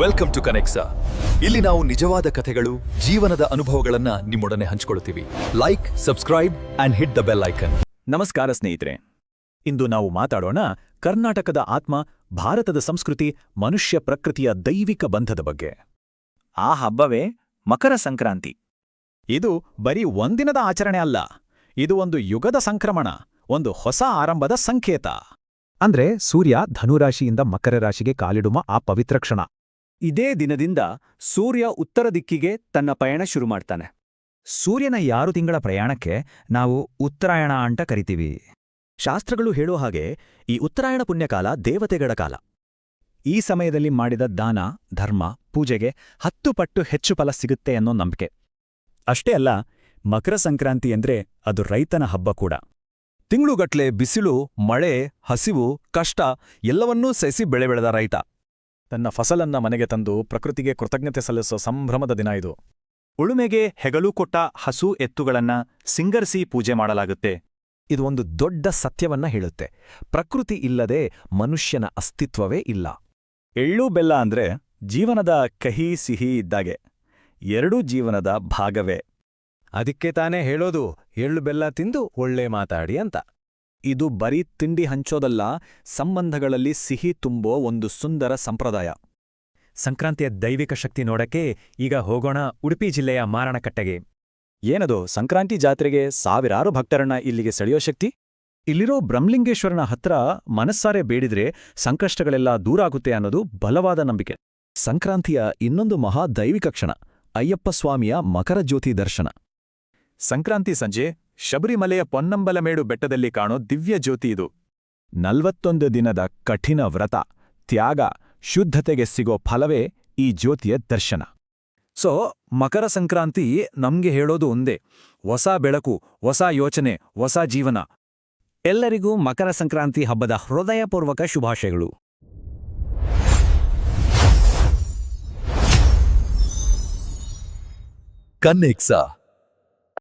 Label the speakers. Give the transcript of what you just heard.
Speaker 1: Welcome to ಕನೆಕ್ಸ ಇಲ್ಲಿ ನಾವು ನಿಜವಾದ ಕಥೆಗಳು, ಜೀವನದ ಅನುಭವಗಳನ್ನ ನಿಮ್ಮೊಡನೆ ಹಂಚಿಕೊಳ್ಳುತ್ತೀವಿ like subscribe and hit the bell icon
Speaker 2: ನಮಸ್ಕಾರ ಸ್ನೇಹಿತರೆ. ಇಂದು ನಾವು ಮಾತಾಡೋಣ ಕರ್ನಾಟಕದ ಆತ್ಮ, ಭಾರತದ ಸಂಸ್ಕೃತಿ, ಮನುಷ್ಯ ಪ್ರಕೃತಿಯ ದೈವಿಕ ಬಂಧದ ಬಗ್ಗೆ. ಆ ಹಬ್ಬವೇ ಮಕರ ಸಂಕ್ರಾಂತಿ. ಇದು ಬರೀ ಒಂದಿನದ ಆಚರಣೆ ಅಲ್ಲ, ಇದು ಒಂದು ಯುಗದ ಸಂಕ್ರಮಣ, ಒಂದು ಹೊಸ ಆರಂಭದ ಸಂಕೇತ. ಅಂದ್ರೆ ಸೂರ್ಯ ಧನುರಾಶಿಯಿಂದ ಮಕರ ರಾಶಿಗೆ ಕಾಲಿಡುವ ಆ ಪವಿತ್ರ ಕ್ಷಣ.
Speaker 3: ಇದೇ ದಿನದಿಂದ ಸೂರ್ಯ ಉತ್ತರ ದಿಕ್ಕಿಗೆ ತನ್ನ ಪಯಣ ಶುರು ಮಾಡ್ತಾನೆ.
Speaker 2: ಸೂರ್ಯನ ಯಾರು ತಿಂಗಳ ಪ್ರಯಾಣಕ್ಕೆ ನಾವು ಉತ್ತರಾಯಣ ಅಂತ ಕರಿತೀವಿ. ಶಾಸ್ತ್ರಗಳು ಹೇಳೋ ಹಾಗೆ ಈ ಉತ್ತರಾಯಣ ಪುಣ್ಯಕಾಲ ದೇವತೆಗಳ ಕಾಲ. ಈ ಸಮಯದಲ್ಲಿ ಮಾಡಿದ ದಾನ, ಧರ್ಮ, ಪೂಜೆಗೆ ಹತ್ತು ಪಟ್ಟು ಹೆಚ್ಚು ಫಲ ಸಿಗುತ್ತೆ ಅನ್ನೋ ನಂಬಿಕೆ. ಅಷ್ಟೇ ಅಲ್ಲ, ಮಕರ ಸಂಕ್ರಾಂತಿ ಅಂದ್ರೆ ಅದು ರೈತನ ಹಬ್ಬ ಕೂಡ. ತಿಂಗಳುಗಟ್ಲೆ ಬಿಸಿಲು, ಮಳೆ, ಹಸಿವು, ಕಷ್ಟ ಎಲ್ಲವನ್ನೂ ಸಹಿಸಿ ಬೆಳೆ ಬೆಳೆದ ರೈತ. ತನ್ನ ಫಸಲನ್ನ ಮನೆಗೆ ತಂದು ಪ್ರಕೃತಿಗೆ ಕೃತಜ್ಞತೆ ಸಲ್ಲಿಸೋ ಸಂಭ್ರಮದ ದಿನ ಇದು. ಉಳುಮೆಗೆ ಹೆಗಲು ಕೊಟ್ಟ ಹಸು ಎತ್ತುಗಳನ್ನ ಸಿಂಗರಿಸಿ ಪೂಜೆ ಮಾಡಲಾಗುತ್ತೆ. ಇದು ಒಂದು ದೊಡ್ಡ ಸತ್ಯವನ್ನ ಹೇಳುತ್ತೆ. ಪ್ರಕೃತಿ ಇಲ್ಲದೆ ಮನುಷ್ಯನ ಅಸ್ತಿತ್ವವೇ ಇಲ್ಲ. ಎಳ್ಳು ಬೆಲ್ಲ ಅಂದ್ರೆ ಜೀವನದ ಕಹಿ ಸಿಹಿ ಇದ್ದಾಗೆ. ಎರಡೂ ಜೀವನದ ಭಾಗವೇ. ಅದಕ್ಕೆ ತಾನೇ ಹೇಳೋದು, ಎಳ್ಳು ಬೆಲ್ಲ ತಿಂದು ಒಳ್ಳೆ ಮಾತಾಡಿ ಅಂತ. ಇದು ಬರೀ ತಿಂಡಿ ಹಂಚೋದಲ್ಲ, ಸಂಬಂಧಗಳಲ್ಲಿ ಸಿಹಿ ತುಂಬೋ ಒಂದು ಸುಂದರ ಸಂಪ್ರದಾಯ. ಸಂಕ್ರಾಂತಿಯ ದೈವಿಕ ಶಕ್ತಿ ನೋಡಕ್ಕೆ ಈಗ ಹೋಗೋಣ ಉಡುಪಿ ಜಿಲ್ಲೆಯ ಮಾರಣಕಟ್ಟೆಗೆ. ಏನದು, ಸಂಕ್ರಾಂತಿ ಜಾತ್ರೆಗೆ ಸಾವಿರಾರು ಭಕ್ತರನ್ನ ಇಲ್ಲಿಗೆ ಸೆಳೆಯೋ ಶಕ್ತಿ? ಇಲ್ಲಿರೋ ಬ್ರಹ್ಮಲಿಂಗೇಶ್ವರನ ಹತ್ರ ಮನಸ್ಸಾರೆ ಬೇಡಿದ್ರೆ ಸಂಕಷ್ಟಗಳೆಲ್ಲ ದೂರಾಗುತ್ತೆ ಅನ್ನೋದು ಬಲವಾದ ನಂಬಿಕೆ. ಸಂಕ್ರಾಂತಿಯ ಇನ್ನೊಂದು ಮಹಾ ದೈವಿಕ ಕ್ಷಣ ಅಯ್ಯಪ್ಪ ಸ್ವಾಮಿಯ ಮಕರ ಜ್ಯೋತಿ ದರ್ಶನ. ಸಂಕ್ರಾಂತಿ ಸಂಜೆ ಶಬರಿಮಲೆಯ ಪೊನ್ನಂಬಲಮೇಡು ಬೆಟ್ಟದಲ್ಲಿ ಕಾಣೋ ದಿವ್ಯ ಜ್ಯೋತಿ ಇದು. ನಲ್ವತ್ತೊಂದು ದಿನದ ಕಠಿಣ ವ್ರತ, ತ್ಯಾಗ, ಶುದ್ಧತೆಗೆ ಸಿಗೋ ಫಲವೇ ಈ ಜ್ಯೋತಿಯ ದರ್ಶನ. ಸೊ, ಮಕರ ಸಂಕ್ರಾಂತಿ ನಮ್ಗೆ ಹೇಳೋದು ಒಂದೇ, ಹೊಸ ಬೆಳಕು, ಹೊಸ ಯೋಚನೆ, ಹೊಸ ಜೀವನ.
Speaker 3: ಎಲ್ಲರಿಗೂ ಮಕರ ಸಂಕ್ರಾಂತಿ ಹಬ್ಬದ ಹೃದಯಪೂರ್ವಕ ಶುಭಾಶಯಗಳು.
Speaker 1: ಕನ್ನೆಕ್ಸಾ